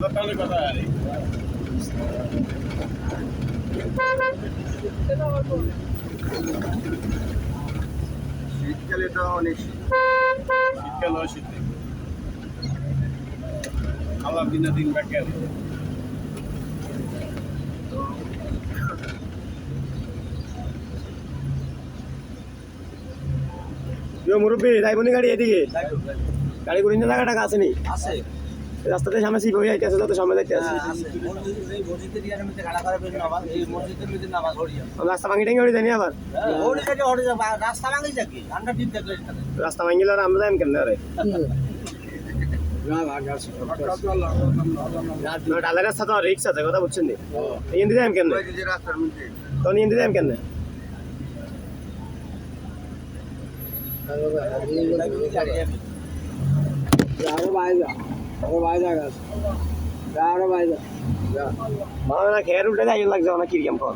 শীতকালে তো অনেক শীতকাল হয় শীত আল্লাহ দিনে ইয়ো মুরব্বী যাইবনি গাড়ি এদিকে গাড়ি করে নিয়ে জায়গাটা আসেনি আছে রাস্তাতে সামনে সিপ হয়ে যাইতেছে যত সামনে যাইতে আছে হ্যাঁ, আছে মসজিদ- এই মসজিদের ইয়ার মধ্যে খাড়া করে বের নামাজ এই মসজিদের মধ্যে নামাজ হরিয়া রাস্তা ভাঙি টাঙ্গি হয়ে জানি আবার রাস্তা ভাঙি যাকে আমরা ঠিক দেখলে রাস্তা ভাঙিলে আর আমরা যাইম কেন রে ডালের রাস্তা তো রিক্স আছে কথা বুঝছেন নি ইন্দি যাইম কেন যে রাস্তার মধ্যে তো ইন্দি যা, আরও গাড়ি যা। মানে না খেয়ার উল্টে যাই লাগছে অনেক কীরকম ফোন